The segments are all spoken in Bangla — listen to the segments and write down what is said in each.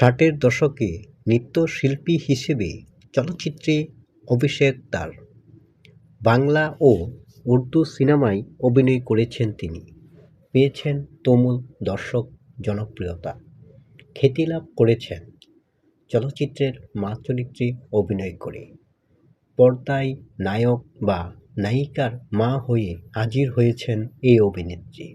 ষাটের দশকে নৃত্যশিল্পী হিসেবে চলচ্চিত্রে অভিষেক তার। বাংলা ও উর্দু সিনেমায় অভিনয় করেছেন তিনি। পেয়েছেন তুমুল দর্শক জনপ্রিয়তা। খ্যাতি লাভ করেছেন। চলচ্চিত্রের মা চরিত্রে অভিনয় করে। পর্দায় নায়ক বা নায়িকার মা হয়ে হাজির হয়েছেন এই অভিনেত্রী।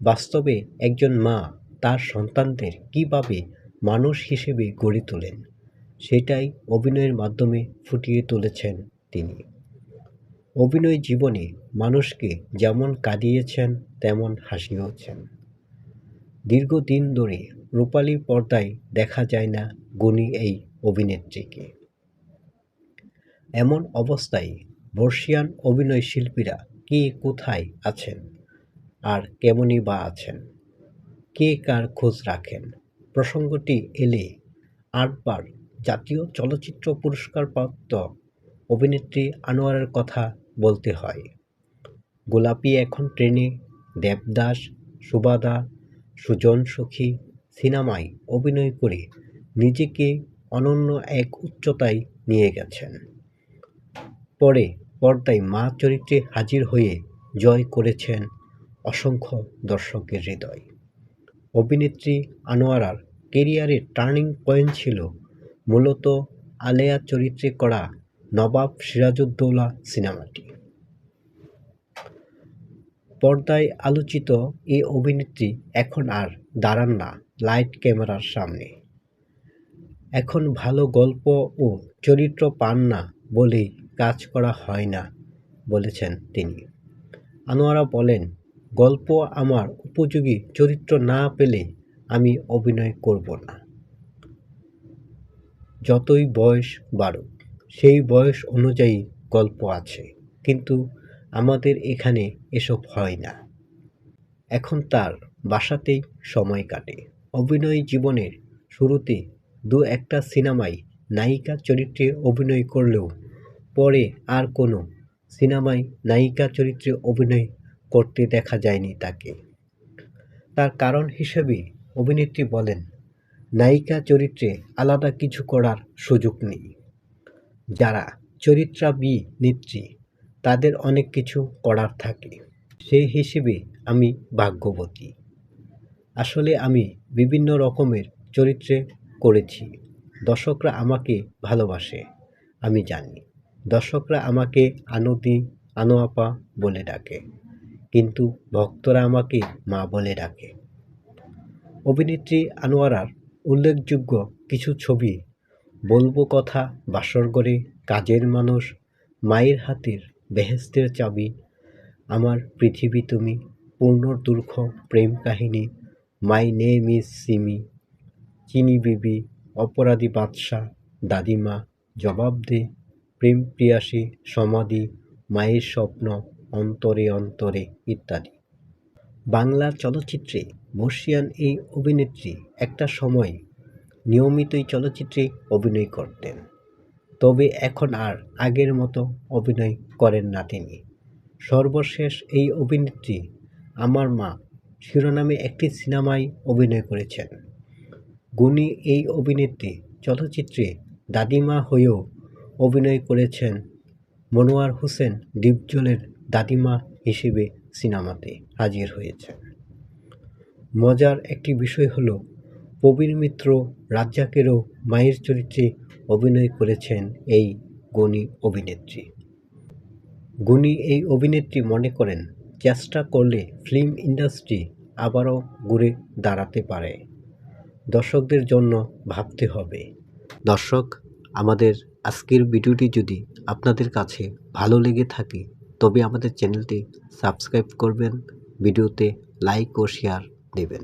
বাস্তবে একজন মা তার সন্তানদের কীভাবে মানুষ হিসেবে গড়ে তোলেন। সেটাই অভিনয়ের মাধ্যমে ফুটিয়ে তুলেছেন তিনি। অভিনয় জীবনে মানুষকে যেমন কাঁদিয়েছেন, তেমন হাসিয়েছেন দীর্ঘদিন ধরে রূপালী পর্দায় দেখা যায় না গুণী এই অভিনেত্রীকে। এমন অবস্থায় বর্ষিয়ান অভিনয় শিল্পীরা কে কোথায় আছেন আর কেমনই বা আছেন? কে কার খোঁজ রাখেন? প্রসঙ্গটি এলে আটবার জাতীয় চলচ্চিত্র পুরস্কারপ্রাপ্ত অভিনেত্রী আনোয়ারের কথা বলতে হয়। গোলাপি এখন ট্রেনে, দেবদাস, সুবাদা, সুজন সখী সিনেমায় অভিনয় করে নিজেকে অনন্য এক উচ্চতায় নিয়ে গেছেন। পরে পর্দায় মা চরিত্রে হাজির হয়ে জয় করেছেন অসংখ্য দর্শকের হৃদয়। অভিনেত্রী আনোয়ারার কেরিয়ারের টার্নিং পয়েন্ট ছিল মূলত আলেয়া চরিত্রে করা নবাব সিরাজউদ্দৌলা সিনেমাটি। পর্দায় আলোচিত এই অভিনেত্রী এখন আর দাঁড়ান না লাইট ক্যামেরার সামনে। এখন ভালো গল্প ও চরিত্র পান না বলেই কাজ করা হয় না, বলেছেন তিনি। আনোয়ারা বলেন, গল্প আমার উপযোগী চরিত্র না পেলে আমি অভিনয় করব না। যতই বয়স বাড়ুক, সেই বয়স অনুযায়ী গল্প আছে, কিন্তু আমাদের এখানে এসব হয় না। এখন তার বাসাতেই সময় কাটে। অভিনয় জীবনের শুরুতে দু একটা সিনেমায় নায়িকা চরিত্রে অভিনয় করলেও পরে আর কোনো সিনেমায় নায়িকা চরিত্রে অভিনয় করতে দেখা যায়নি তাকে। তার কারণ হিসেবে অভিনেত্রী বলেন, নায়িকা চরিত্রে আলাদা কিছু করার সুযোগ নেই। যারা চরিত্রাভিনেত্রী তাদের অনেক কিছু করার থাকে। সেই হিসেবে আমি ভাগ্যবতী। আসলে আমি বিভিন্ন রকমের চরিত্রে করেছি। দর্শকরা আমাকে ভালোবাসে, আমি জানি। দর্শকরা আমাকে আনতি, আনোয়াপা বলে ডাকে, কিন্তু ভক্তরা আমাকে মা বলে ডাকে। অভিনেত্রী আনোয়ারার উল্লেখযোগ্য কিছু ছবি, বলব কথা বাসরঘরে কাজের মানুষ, মায়ের হাতের বেহেস্তের চাবি, আমার পৃথিবী তুমি পূর্ণ পূর্ণদুর্ঘ প্রেম কাহিনী, মাই নেম ইজ সিমি, চিনি বিবি, অপরাধী বাদশা দাদিমা, জবাব দে, প্রেম প্রিয়াসী, সমাধি, মায়ের স্বপ্ন, অন্তরে অন্তরে, ইত্যাদি। বাংলা চলচ্চিত্রে বর্ষিয়ান এই অভিনেত্রী একটা সময় নিয়মিতই চলচ্চিত্রে অভিনয় করতেন। তবে এখন আর আগের মতো অভিনয় করেন না তিনি। সর্বশেষ এই অভিনেত্রী আমার মা শিরোনামে একটি সিনেমায় অভিনয় করেছেন। গুণী এই অভিনেত্রী চলচ্চিত্রে দাদিমা হয়েও অভিনয় করেছেন মনোয়ার হোসেন দীপজলের দাদিমা হিসেবে সিনেমাতে হাজির হয়েছেন। মজার একটি বিষয় হলো প্রবীর মিত্র রাজ্জাকেরও মায়ের চরিত্রে অভিনয় করেছেন এই গুণী অভিনেত্রী। গুণী এই অভিনেত্রী মনে করেন, চেষ্টা করলে ফিল্ম ইন্ডাস্ট্রি আবারও ঘুরে দাঁড়াতে পারে। দর্শকদের জন্য ভাবতে হবে। দর্শক, আমাদের আজকের ভিডিওটি যদি আপনাদের কাছে ভালো লেগে থাকে, তবে আমাদের চ্যানেলটি সাবস্ক্রাইব করবেন, ভিডিওতে লাইক ও শেয়ার দেবেন